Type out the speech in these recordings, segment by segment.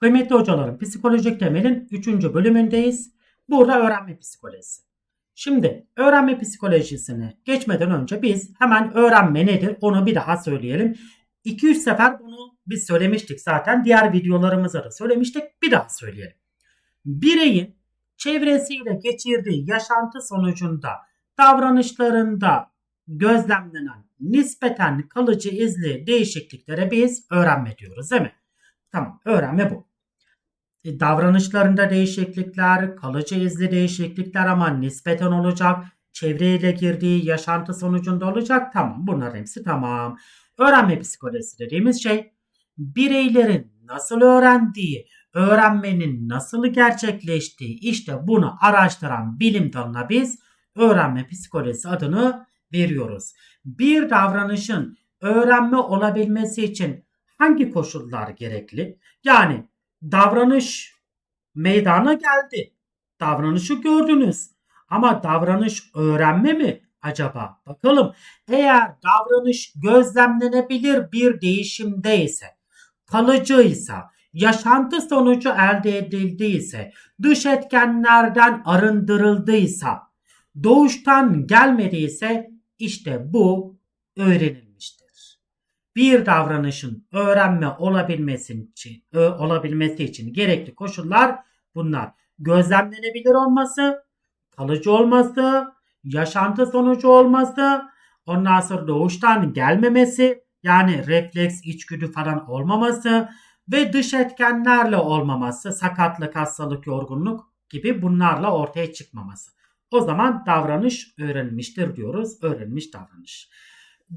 Kıymetli hocalarım, psikolojik temelin 3. bölümündeyiz. Burada öğrenme psikolojisi. Şimdi öğrenme psikolojisine geçmeden önce biz hemen öğrenme nedir onu bir daha söyleyelim. 2-3 sefer bunu biz söylemiştik zaten. Diğer videolarımızda da söylemiştik. Bir daha söyleyelim. Bireyin çevresiyle geçirdiği yaşantı sonucunda davranışlarında gözlemlenen nispeten kalıcı izli değişikliklere biz öğrenme diyoruz değil mi? Tamam öğrenme bu. E, davranışlarında değişiklikler, kalıcı izli değişiklikler ama nispeten olacak. Çevreyle girdiği yaşantı sonucunda olacak. Tamam bunların hepsi tamam. Öğrenme psikolojisi dediğimiz şey bireylerin nasıl öğrendiği, öğrenmenin nasıl gerçekleştiği işte bunu araştıran bilim dalına biz öğrenme psikolojisi adını veriyoruz. Bir davranışın öğrenme olabilmesi için hangi koşullar gerekli? Yani davranış meydana geldi. Davranışı gördünüz. Ama davranış öğrenme mi acaba? Bakalım. Eğer davranış gözlemlenebilir bir değişimdeyse, kalıcıysa, yaşantı sonucu elde edildiyse, dış etkenlerden arındırıldıysa, doğuştan gelmediyse işte bu öğrenilmiştir. Bir davranışın öğrenme olabilmesi için, olabilmesi için gerekli koşullar bunlar. Gözlemlenebilir olması, kalıcı olması, yaşantı sonucu olması, ondan sonra doğuştan gelmemesi, yani refleks, içgüdü falan olmaması ve dış etkenlerle olmaması, sakatlık, hastalık, yorgunluk gibi bunlarla ortaya çıkmaması. O zaman davranış öğrenilmiştir diyoruz. Öğrenilmiş davranış.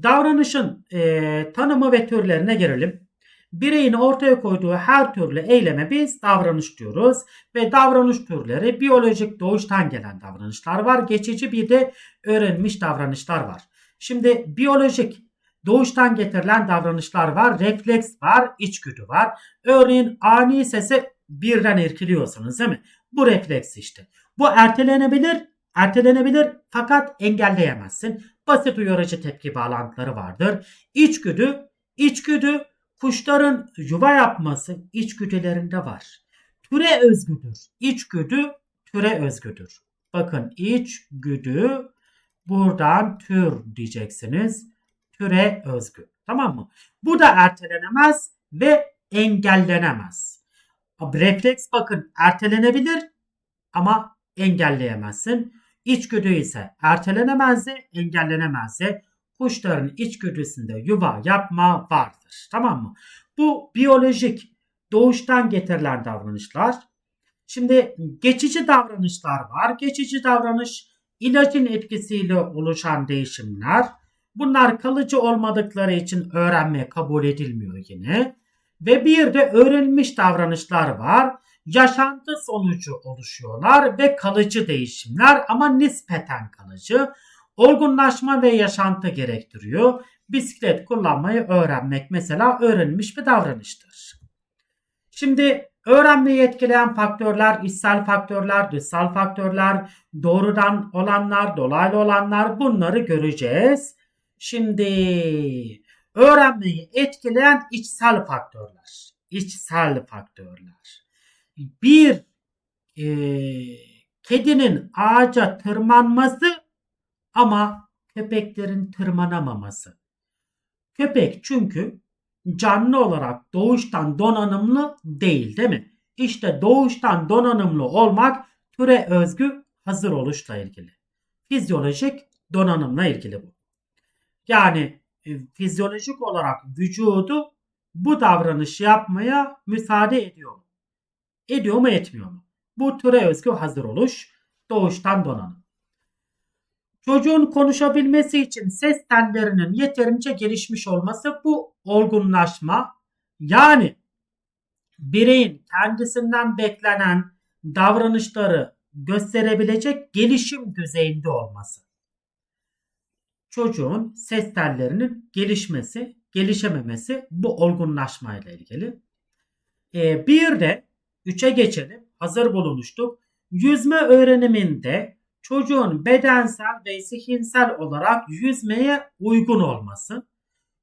Davranışın e, tanımı ve türlerine gelelim. Bireyin ortaya koyduğu her türlü eyleme biz davranış diyoruz. Ve davranış türleri biyolojik doğuştan gelen davranışlar var. Geçici bir de öğrenilmiş davranışlar var. Şimdi biyolojik doğuştan getirilen davranışlar var. Refleks var, içgüdü var. Örneğin ani sese birden irkiliyorsunuz değil mi? Bu refleks işte. Bu ertelenebilir Ertelenebilir fakat engelleyemezsin. Basit uyarıcı tepki bağlantıları vardır. İçgüdü, içgüdü kuşların yuva yapması içgüdülerinde var. Türe özgüdür. İçgüdü türe özgüdür. Bakın içgüdü buradan tür diyeceksiniz. Türe özgü. Tamam mı? Bu da ertelenemez ve engellenemez. Refleks bakın ertelenebilir ama engelleyemezsin. İçgüdü ise ertelenemezse, engellenemezse kuşların içgüdüsünde yuva yapma vardır. Tamam mı? Bu biyolojik doğuştan getirilen davranışlar. Şimdi geçici davranışlar var. Geçici davranış ilacın etkisiyle oluşan değişimler. Bunlar kalıcı olmadıkları için öğrenme kabul edilmiyor yine. Ve bir de öğrenilmiş davranışlar var yaşantı sonucu oluşuyorlar ve kalıcı değişimler ama nispeten kalıcı. Olgunlaşma ve yaşantı gerektiriyor. Bisiklet kullanmayı öğrenmek mesela öğrenilmiş bir davranıştır. Şimdi öğrenmeyi etkileyen faktörler, içsel faktörler, dışsal faktörler, doğrudan olanlar, dolaylı olanlar bunları göreceğiz. Şimdi öğrenmeyi etkileyen içsel faktörler. İçsel faktörler bir e, kedinin ağaca tırmanması ama köpeklerin tırmanamaması. Köpek çünkü canlı olarak doğuştan donanımlı değil değil mi? İşte doğuştan donanımlı olmak türe özgü hazır oluşla ilgili. Fizyolojik donanımla ilgili bu. Yani e, fizyolojik olarak vücudu bu davranışı yapmaya müsaade ediyor. Ediyor mu etmiyor mu? Bu türe özgü hazır oluş doğuştan donanım. Çocuğun konuşabilmesi için ses tellerinin yeterince gelişmiş olması bu olgunlaşma yani bireyin kendisinden beklenen davranışları gösterebilecek gelişim düzeyinde olması. Çocuğun ses tellerinin gelişmesi, gelişememesi bu olgunlaşmayla ilgili. Ee, bir de 3'e geçelim. Hazır bulunmuştuk. Yüzme öğreniminde çocuğun bedensel ve zihinsel olarak yüzmeye uygun olması.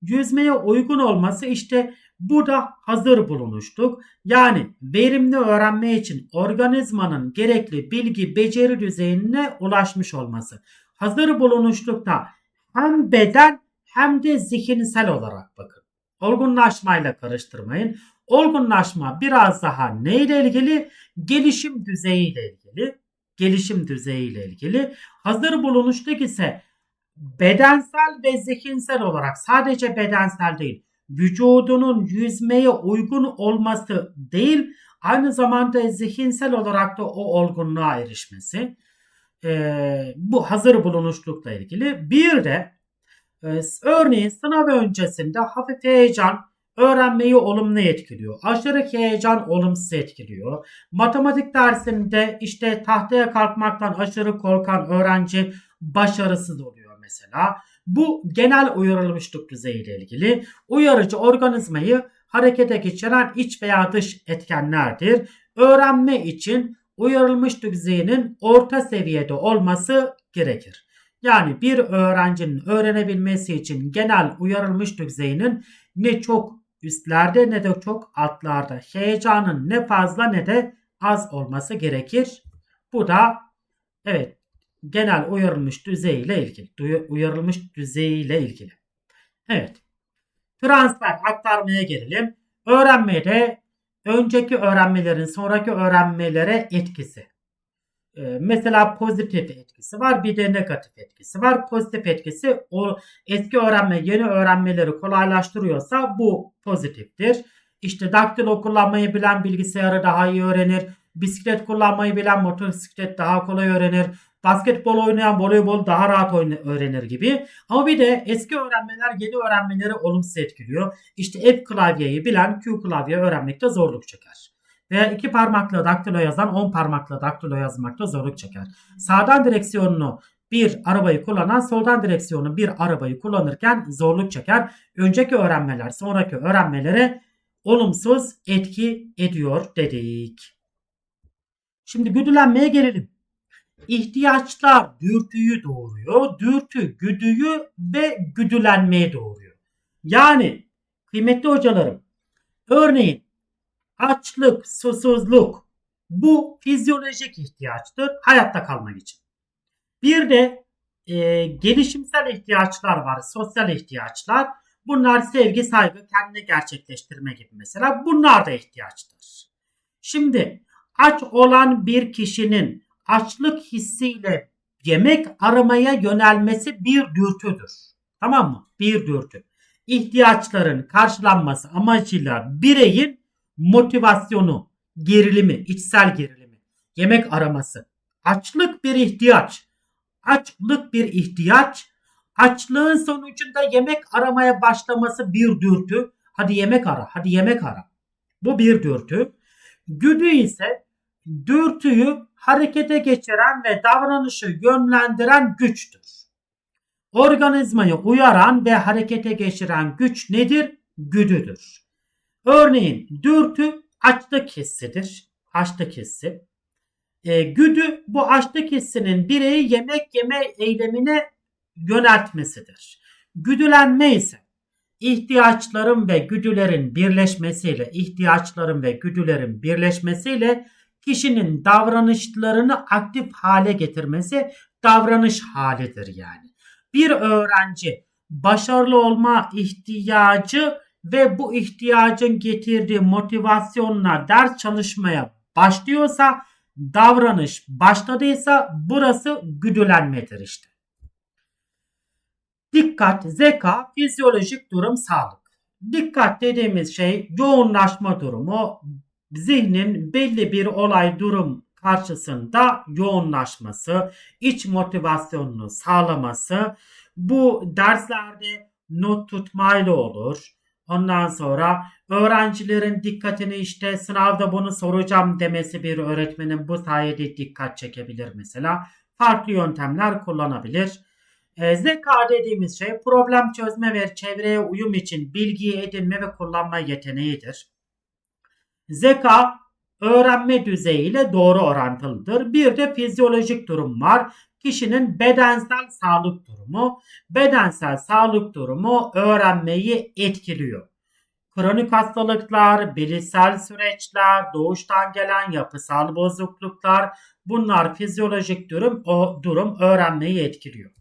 yüzmeye uygun olması işte bu da hazır bulunuşluk. Yani verimli öğrenme için organizmanın gerekli bilgi beceri düzeyine ulaşmış olması. Hazır bulunuşlukta hem beden hem de zihinsel olarak bakın. Olgunlaşmayla karıştırmayın. Olgunlaşma biraz daha neyle ilgili? Gelişim düzeyiyle ilgili. Gelişim düzeyiyle ilgili. Hazır bulunuşluk ise bedensel ve zihinsel olarak sadece bedensel değil vücudunun yüzmeye uygun olması değil aynı zamanda zihinsel olarak da o olgunluğa erişmesi. Ee, bu hazır bulunuşlukla ilgili. Bir de e, örneğin sınav öncesinde hafif heyecan öğrenmeyi olumlu etkiliyor. Aşırı heyecan olumsuz etkiliyor. Matematik dersinde işte tahtaya kalkmaktan aşırı korkan öğrenci başarısız oluyor mesela. Bu genel uyarılmışlık düzeyiyle ilgili. Uyarıcı organizmayı harekete geçiren iç veya dış etkenlerdir. Öğrenme için uyarılmış düzeyinin orta seviyede olması gerekir. Yani bir öğrencinin öğrenebilmesi için genel uyarılmış düzeyinin ne çok üstlerde ne de çok altlarda. Heyecanın ne fazla ne de az olması gerekir. Bu da evet genel uyarılmış düzeyiyle ilgili. Uyarılmış düzeyiyle ilgili. Evet. Transfer aktarmaya gelelim. Öğrenmede önceki öğrenmelerin sonraki öğrenmelere etkisi. Ee, mesela pozitif etkisi var bir de negatif etkisi var. Pozitif etkisi o eski öğrenme yeni öğrenmeleri kolaylaştırıyorsa bu pozitiftir. İşte daktilo kullanmayı bilen bilgisayarı daha iyi öğrenir. Bisiklet kullanmayı bilen motosiklet daha kolay öğrenir basketbol oynayan voleybol daha rahat öğrenir gibi. Ama bir de eski öğrenmeler yeni öğrenmeleri olumsuz etkiliyor. İşte F klavyeyi bilen Q klavye öğrenmekte zorluk çeker. Veya iki parmakla daktilo yazan 10 parmakla daktilo yazmakta zorluk çeker. Sağdan direksiyonunu bir arabayı kullanan soldan direksiyonu bir arabayı kullanırken zorluk çeker. Önceki öğrenmeler sonraki öğrenmelere olumsuz etki ediyor dedik. Şimdi güdülenmeye gelelim. İhtiyaçlar dürtüyü doğuruyor. Dürtü güdüyü ve güdülenmeye doğuruyor. Yani kıymetli hocalarım örneğin açlık, susuzluk bu fizyolojik ihtiyaçtır hayatta kalmak için. Bir de e, gelişimsel ihtiyaçlar var, sosyal ihtiyaçlar. Bunlar sevgi, saygı, kendini gerçekleştirme gibi mesela. Bunlar da ihtiyaçtır. Şimdi aç olan bir kişinin açlık hissiyle yemek aramaya yönelmesi bir dürtüdür. Tamam mı? Bir dürtü. İhtiyaçların karşılanması amacıyla bireyin motivasyonu, gerilimi, içsel gerilimi, yemek araması. Açlık bir ihtiyaç. Açlık bir ihtiyaç. Açlığın sonucunda yemek aramaya başlaması bir dürtü. Hadi yemek ara, hadi yemek ara. Bu bir dürtü. Güdü ise dürtüyü harekete geçiren ve davranışı yönlendiren güçtür. Organizmayı uyaran ve harekete geçiren güç nedir? Güdüdür. Örneğin dürtü açlık hissidir. Açlık hissi. E, güdü bu açlık hissinin bireyi yemek yeme eylemine yöneltmesidir. Güdülenme ise ihtiyaçların ve güdülerin birleşmesiyle, ihtiyaçların ve güdülerin birleşmesiyle kişinin davranışlarını aktif hale getirmesi davranış halidir yani. Bir öğrenci başarılı olma ihtiyacı ve bu ihtiyacın getirdiği motivasyonla ders çalışmaya başlıyorsa davranış başladıysa burası güdülenmedir işte. Dikkat, zeka, fizyolojik durum, sağlık. Dikkat dediğimiz şey yoğunlaşma durumu, zihnin belli bir olay durum karşısında yoğunlaşması, iç motivasyonunu sağlaması, bu derslerde not tutmayla olur. Ondan sonra öğrencilerin dikkatini işte sınavda bunu soracağım demesi bir öğretmenin bu sayede dikkat çekebilir mesela. Farklı yöntemler kullanabilir. E, zeka dediğimiz şey problem çözme ve çevreye uyum için bilgiyi edinme ve kullanma yeteneğidir. Zeka öğrenme düzeyiyle doğru orantılıdır. Bir de fizyolojik durum var. Kişinin bedensel sağlık durumu. Bedensel sağlık durumu öğrenmeyi etkiliyor. Kronik hastalıklar, bilişsel süreçler, doğuştan gelen yapısal bozukluklar bunlar fizyolojik durum, o durum öğrenmeyi etkiliyor.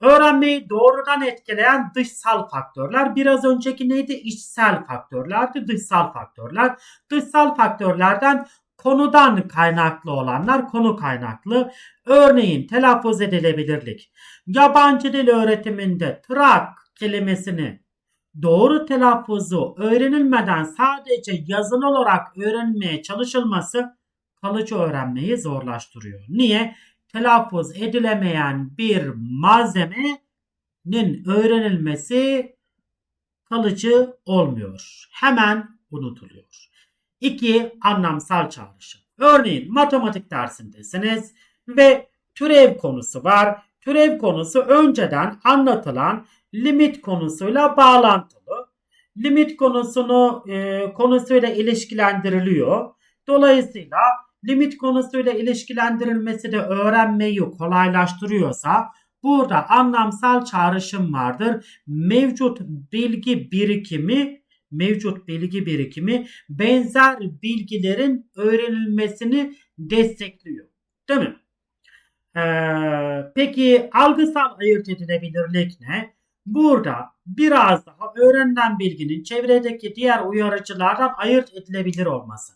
Öğrenmeyi doğrudan etkileyen dışsal faktörler. Biraz önceki neydi? İçsel faktörlerdi. Dışsal faktörler. Dışsal faktörlerden konudan kaynaklı olanlar konu kaynaklı. Örneğin telaffuz edilebilirlik. Yabancı dil öğretiminde trak kelimesini doğru telaffuzu öğrenilmeden sadece yazılı olarak öğrenmeye çalışılması kalıcı öğrenmeyi zorlaştırıyor. Niye? Telaffuz edilemeyen bir malzemenin öğrenilmesi kalıcı olmuyor. Hemen unutuluyor. 2. Anlamsal çağrışım. Örneğin matematik dersindesiniz ve türev konusu var. Türev konusu önceden anlatılan limit konusuyla bağlantılı. Limit konusunu e, konusuyla ilişkilendiriliyor. Dolayısıyla limit konusuyla ilişkilendirilmesi de öğrenmeyi kolaylaştırıyorsa burada anlamsal çağrışım vardır. Mevcut bilgi birikimi mevcut bilgi birikimi benzer bilgilerin öğrenilmesini destekliyor. Değil mi? Ee, peki algısal ayırt edilebilirlik ne? Burada biraz daha öğrenilen bilginin çevredeki diğer uyarıcılardan ayırt edilebilir olması.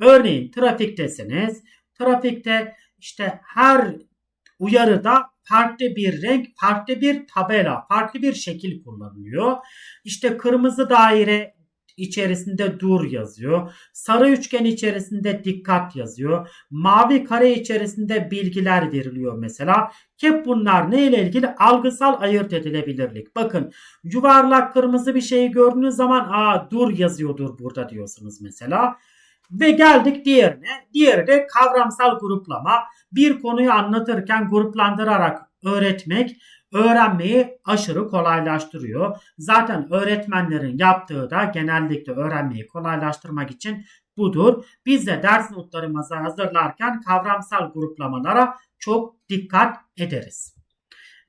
Örneğin trafiktesiniz. Trafikte işte her uyarıda farklı bir renk, farklı bir tabela, farklı bir şekil kullanılıyor. İşte kırmızı daire içerisinde dur yazıyor. Sarı üçgen içerisinde dikkat yazıyor. Mavi kare içerisinde bilgiler veriliyor mesela. Hep bunlar ne ile ilgili? Algısal ayırt edilebilirlik. Bakın yuvarlak kırmızı bir şeyi gördüğünüz zaman aa dur yazıyordur burada diyorsunuz mesela. Ve geldik diğerine. Diğeri de kavramsal gruplama. Bir konuyu anlatırken gruplandırarak öğretmek öğrenmeyi aşırı kolaylaştırıyor. Zaten öğretmenlerin yaptığı da genellikle öğrenmeyi kolaylaştırmak için budur. Biz de ders notlarımızı hazırlarken kavramsal gruplamalara çok dikkat ederiz.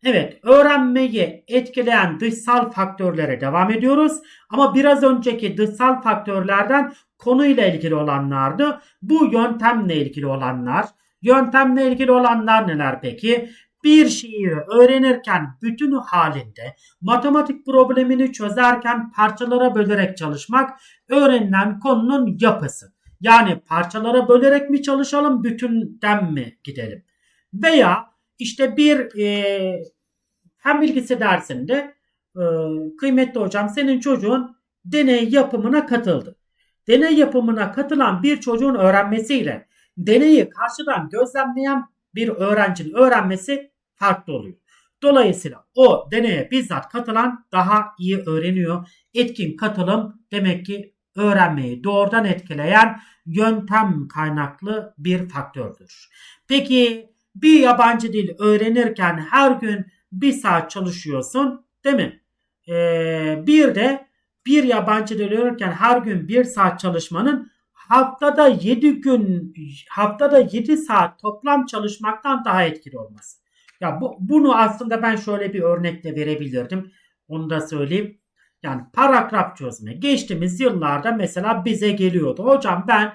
Evet, öğrenmeyi etkileyen dışsal faktörlere devam ediyoruz. Ama biraz önceki dışsal faktörlerden konuyla ilgili olanlardı. Bu yöntemle ilgili olanlar. Yöntemle ilgili olanlar neler peki? Bir şeyi öğrenirken bütünü halinde matematik problemini çözerken parçalara bölerek çalışmak öğrenilen konunun yapısı. Yani parçalara bölerek mi çalışalım bütünden mi gidelim? Veya işte bir e, fen bilgisi dersinde e, kıymetli hocam senin çocuğun deney yapımına katıldı. Deney yapımına katılan bir çocuğun öğrenmesiyle deneyi karşıdan gözlemleyen bir öğrencinin öğrenmesi farklı oluyor. Dolayısıyla o deneye bizzat katılan daha iyi öğreniyor. Etkin katılım demek ki öğrenmeyi doğrudan etkileyen yöntem kaynaklı bir faktördür. Peki bir yabancı dil öğrenirken her gün bir saat çalışıyorsun değil mi? Ee, bir de bir yabancı dil öğrenirken her gün bir saat çalışmanın haftada 7 gün haftada 7 saat toplam çalışmaktan daha etkili olması. Ya bu, bunu aslında ben şöyle bir örnekle verebilirdim. Onu da söyleyeyim. Yani paragraf çözme. Geçtiğimiz yıllarda mesela bize geliyordu. Hocam ben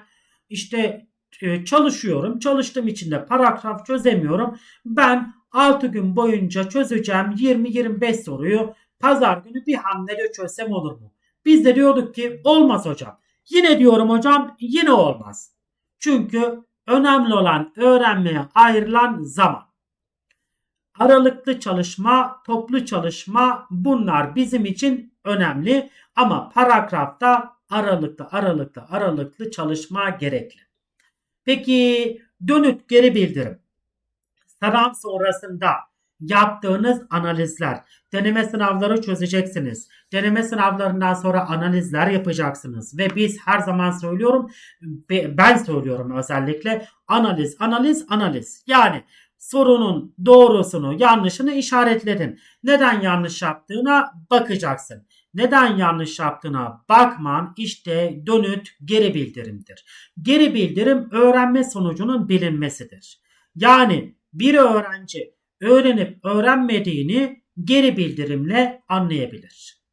işte e, çalışıyorum. Çalıştığım için de paragraf çözemiyorum. Ben 6 gün boyunca çözeceğim 20-25 soruyu pazar günü bir hamlede çözsem olur mu? Biz de diyorduk ki olmaz hocam. Yine diyorum hocam yine olmaz. Çünkü önemli olan öğrenmeye ayrılan zaman. Aralıklı çalışma, toplu çalışma bunlar bizim için önemli ama paragrafta aralıklı aralıklı aralıklı çalışma gerekli. Peki dönüt geri bildirim. Sınav sonrasında yaptığınız analizler. Deneme sınavları çözeceksiniz. Deneme sınavlarından sonra analizler yapacaksınız. Ve biz her zaman söylüyorum, ben söylüyorum özellikle analiz, analiz, analiz. Yani sorunun doğrusunu, yanlışını işaretledin. Neden yanlış yaptığına bakacaksın. Neden yanlış yaptığına bakman işte dönüt geri bildirimdir. Geri bildirim öğrenme sonucunun bilinmesidir. Yani bir öğrenci öğrenip öğrenmediğini geri bildirimle anlayabilir.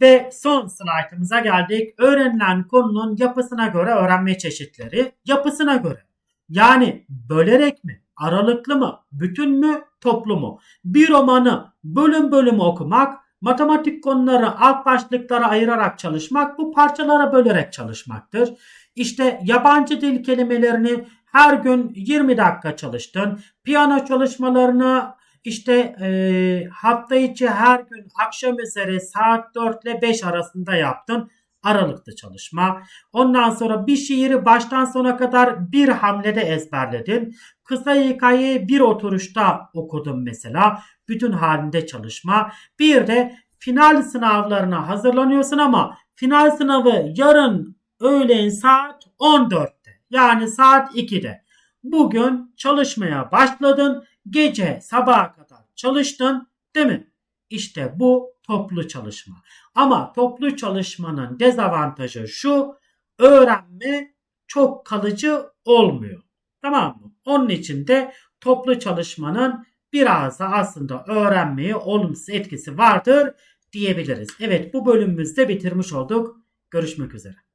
Ve son slaytımıza geldik. Öğrenilen konunun yapısına göre öğrenme çeşitleri. Yapısına göre. Yani bölerek mi, aralıklı mı, bütün mü, toplu mu? Bir romanı bölüm bölüm okumak, matematik konuları alt başlıklara ayırarak çalışmak, bu parçalara bölerek çalışmaktır. İşte yabancı dil kelimelerini her gün 20 dakika çalıştın. Piyano çalışmalarını işte e, hafta içi her gün akşam üzeri saat 4 ile 5 arasında yaptın. Aralıklı çalışma. Ondan sonra bir şiiri baştan sona kadar bir hamlede ezberledin. Kısa hikayeyi bir oturuşta okudun mesela. Bütün halinde çalışma. Bir de final sınavlarına hazırlanıyorsun ama final sınavı yarın öğlen saat 14'te. Yani saat 2'de. Bugün çalışmaya başladın. Gece sabaha kadar çalıştın değil mi? İşte bu toplu çalışma. Ama toplu çalışmanın dezavantajı şu. Öğrenme çok kalıcı olmuyor. Tamam mı? Onun için de toplu çalışmanın biraz da aslında öğrenmeye olumsuz etkisi vardır diyebiliriz. Evet bu bölümümüzde bitirmiş olduk. Görüşmek üzere.